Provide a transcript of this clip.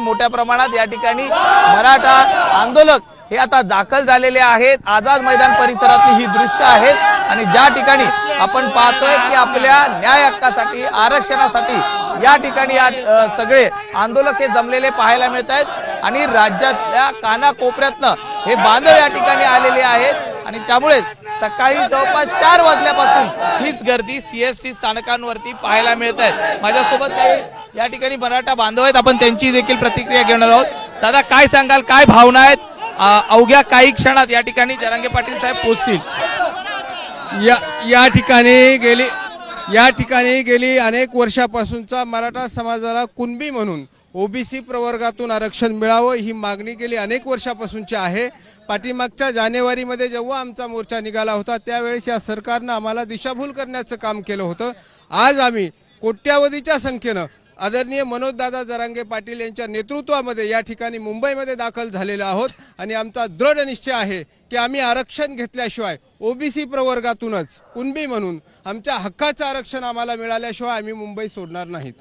मोठ्या प्रमाणात या ठिकाणी मराठा आंदोलक हे आता दाखल झालेले आहेत. आझाद मैदान परिसरातली ही दृश्य आहेत. आणि ज्या ठिकाणी आपण पाहतोय की आपल्या न्याय हक्कासाठी आरक्षणासाठी या ठिकाणी या सगळे आंदोलक हे जमलेले पाहायला मिळत आहेत. आणि राज्यातल्या कानाकोपऱ्यातनं हे बांधव या ठिकाणी आलेले आहेत. आणि त्यामुळेच सकाळी जवळपास चार वाजल्यापासून हीच गर्दी सीएसटी स्थानकांवरती पाहायला मिळत आहे. माझ्यासोबत काही या ठिकाणी मराठा बांधव आहेत. आपण त्यांची देखील प्रतिक्रिया घेणार आहोत. दादा काय सांगाल? काय भावना आहेत? अवघ्या काही क्षणात या ठिकाणी जरांगे पाटील साहेब पोचतील. या या ठिकाणी गेली या ठिकाणी गेली अनेक वर्षापासूनचा मराठा समाजाला कुणबी म्हणून ओबीसी प्रवर्गातून आरक्षण मिळावं ही मागणी गेली अनेक वर्षापासूनची आहे. पाठीमागच्या जानेवारीमध्ये जेव्हा आमचा मोर्चा निघाला होता त्यावेळेस या सरकारनं आम्हाला दिशाभूल करण्याचं काम केलं होतं. आज आम्ही कोट्यावधीच्या संख्येनं आदरणीय मनोजदादा जरांगे पाटील यांच्या नेतृत्वामध्ये या ठिकाणी मुंबईमध्ये दाखल झालेलो आहोत आणि आमचा दृढ निश्चय आहे की आम्ही आरक्षण घेतल्याशिवाय ओबीसी प्रवर्गातूनच कुणबी म्हणून आमच्या हक्काचं आरक्षण आम्हाला मिळाल्याशिवाय आम्ही मुंबई सोडणार नाहीत.